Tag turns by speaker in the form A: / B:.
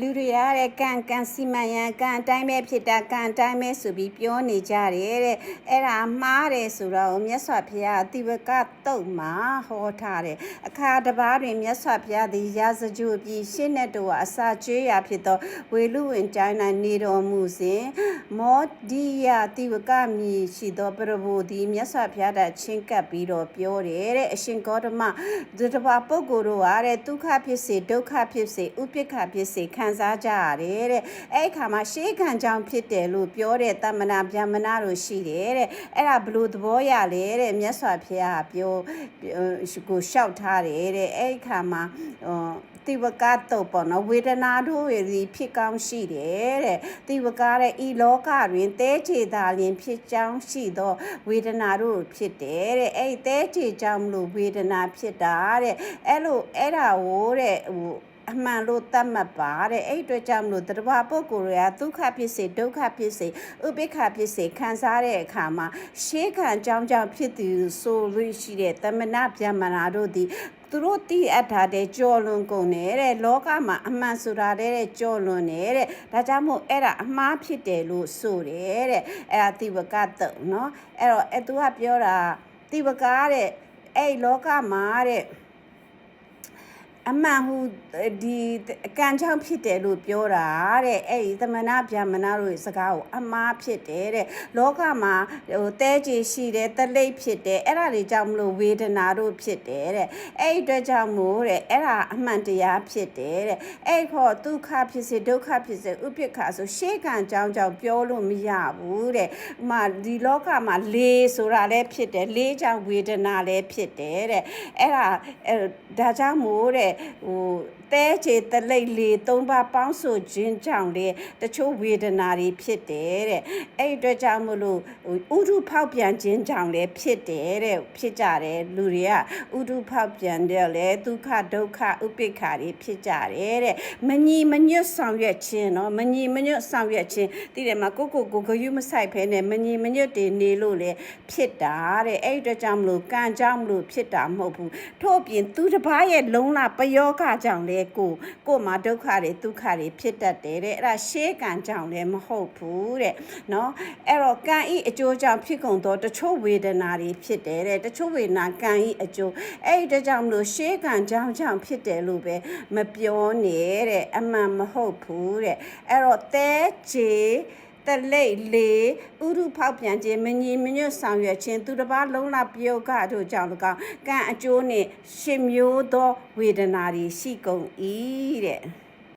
A: လူတွေရတဲ့ကံကံစီမံရန်ကံအတိုင်းပဲဖြစ်တာကံအတိုင်းပဲဆိုပြီးပြောနေကြတယ်တဲ့အဲ့ဒါမှားတယ်ဆိုတော့မြတ်စွာဘုရားအတိဝကတုတ်မှာဟောထားတယ်အခါတစ်ပါးတွင်မြတ်စွာဘုရားသည်ရာဇကြိုပြီးရှင်းတဲ့တော်အစာကျွေးရာဖြစ်သောဝေလူဝင်တိုင်း၌နေတော်မူစဉ်မောဒီယတိဝကမည်ရှိသောပရဘုသည်မြတ်စွာဘုရားတချင်းကပ်ပြီးတော့ပြောတယ်တဲ့အရှင်ဂေါတမဒီတစ်ပါးပုဂ္ဂိုလ်တို့ဟာတဲ့ဒုက္ခဖြစ်စေဒုက္ခဖြစ်စေဥပိ္ပခဖြစ်စေခံစားကြရတယ်တဲ့အဲ့အခါမှာရှေးခံကြောင်းဖြစ်တယ်လို့ပြောတဲ့တမနာဗျမနာတို့ရှိတယ်တဲ့အဲ့ဒါဘလို့သဘောရလဲတဲ့မြတ်စွာဘုရားကပြောကိုလျှောက်ထားတယ်တဲ့အဲ့အခါမှာဟိုတိဝကတုတ်ပေါ့နော်ဝေဒနာတို့ရည်ဖြစ်ကောင်းရှိတယ်တဲ့တိဝကတဲ့ဤလောကတွင်တဲချေသာလျင်ဖြစ်ကြောင်းရှိသော ဝေဒနာတို့ဖြစ်တယ်တဲ့အဲ့ဒီတဲချေကြောင့်မလို့ဝေဒနာဖြစ်တာတဲ့အဲ့လိုအဲ့ဒါဟိုတဲ့ဟို အမှန်လို့တတ်မှတ်ပါတဲ့အဲ့အတွက်ကြောင့်မလို့တတဘာပုဂ္ဂိုလ်တွေကဒုက္ခဖြစ်စေဒုက္ခဖြစ်စေဥပိ္ပခဖြစ်စေခံစားတဲ့အခါမှာရှေးခံကြောင်းကြောင့်ဖြစ်သူဆိုလို့ရှိတဲ့တမနာဗျမနာတို့သည်သူတို့တည်အပ်ထားတဲ့ကြော်လွန်ကုန်နေတဲ့လောကမှာအမှန်ဆိုတာတဲ့ကြော်လွန်နေတဲ့ဒါကြောင့်မို့အဲ့ဒါအမှားဖြစ်တယ်လို့ဆိုတယ်တဲ့အဲ့ဒါတိဝကတုံเนาะအဲ့တော့အဲ့သူကပြောတာတိဝကတဲ့အဲ့လောကမှာတဲ့ အမှန်ဟူဒီအကံချောင်းဖြစ်တယ်လို့ပြောတာတဲ့အဲ့ဒီသမဏဗျမနာတို့ရဲ့စကားကိုအမှားဖြစ်တယ်တဲ့လောကမှာဟိုတဲကြီးရှိတယ်တလိပ်ဖြစ်တယ်အဲ့ဒါတွေကြောင့်မလို့ဝေဒနာတို့ဖြစ်တယ်တဲ့အဲ့ဒီအတွက်ကြောင့်မို့တဲ့အဲ့ဒါအမှန်တရားဖြစ်တယ်တဲ့အဲ့ခေါ်ဒုက္ခဖြစ်စေဒုက္ခဖြစ်စေဥပိ္ပခဆိုရှေးကံကြောင်းကြောင့်ပြောလို့မရဘူးတဲ့ဥမာဒီလောကမှာလေးဆိုတာလည်းဖြစ်တယ်လေးကြောင့်ဝေဒနာလည်းဖြစ်တယ်တဲ့အဲ့ဒါအဲ့ဒါကြောင့်မို့တဲ့ဟိုတဲချေတလိတ်လေသုံးပါပေါင်းဆိုခြင်းကြောင့်လေတချို့ဝေဒနာတွေဖြစ်တယ်တဲ့အဲ့ဒီအတွက်ကြောင့်မလို့ဟိုဥဒုဖောက်ပြန်ခြင်းကြောင့်လည်းဖြစ်တယ်တဲ့ဖြစ်ကြတယ်လူတွေကဥဒုဖောက်ပြန်တယ်လေဒုက္ခဒုက္ခဥပိ္ပခတွေဖြစ်ကြတယ်တဲ့မညီမညွတ်ဆောင်ရွက်ခြင်းเนาะမညီမညွတ်ဆောင်ရွက်ခြင်းတည်တယ်မှာကိုကိုကိုဂယုမဆိုင်ဖဲနဲ့မညီမညွတ်တွေနေလို့လေဖြစ်တာတဲ့အဲ့ဒီအတွက်ကြောင့်မလို့ကံကြောင့်မလို့ဖြစ်တာမဟုတ်ဘူးထို့အပြင်သူတစ်ပါးရဲ့လုံလပ ယောဂကြောင့်လေကိုကိုမှာဒုက္ခတွေဒုက္ခတွေဖြစ်တတ်တယ်တဲ့အဲ့ဒါရှေးကံကြောင့်လည်းမဟုတ်ဘူးတဲ့နော်အဲ့တော့ကံဤအကျိုးကြောင့်ဖြစ်ကုန်သောတချို့ဝေဒနာတွေဖြစ်တယ်တဲ့တချို့ဝေဒနာကံဤအကျိုးအဲ့ဒီတကြောင့်မလို့ရှေးကံကြောင့်ကြောင့်ဖြစ်တယ်လို့ပဲမပြောနဲ့တဲ့အမှန်မဟုတ်ဘူးတဲ့အဲ့တော့တဲချေ တလိတ်လေဥရုဖောက်ပြန်ခြင်းမငြိမညွတ်ဆောင်ရွက်ခြင်းသူတစ်ပါးလုံးလာပြုတ်ကတို့ကြောင့်၎င်းကံအကျိုးနှင့်ရှင်မျိုးသောဝေဒနာတွေရှိကုန်၏တဲ့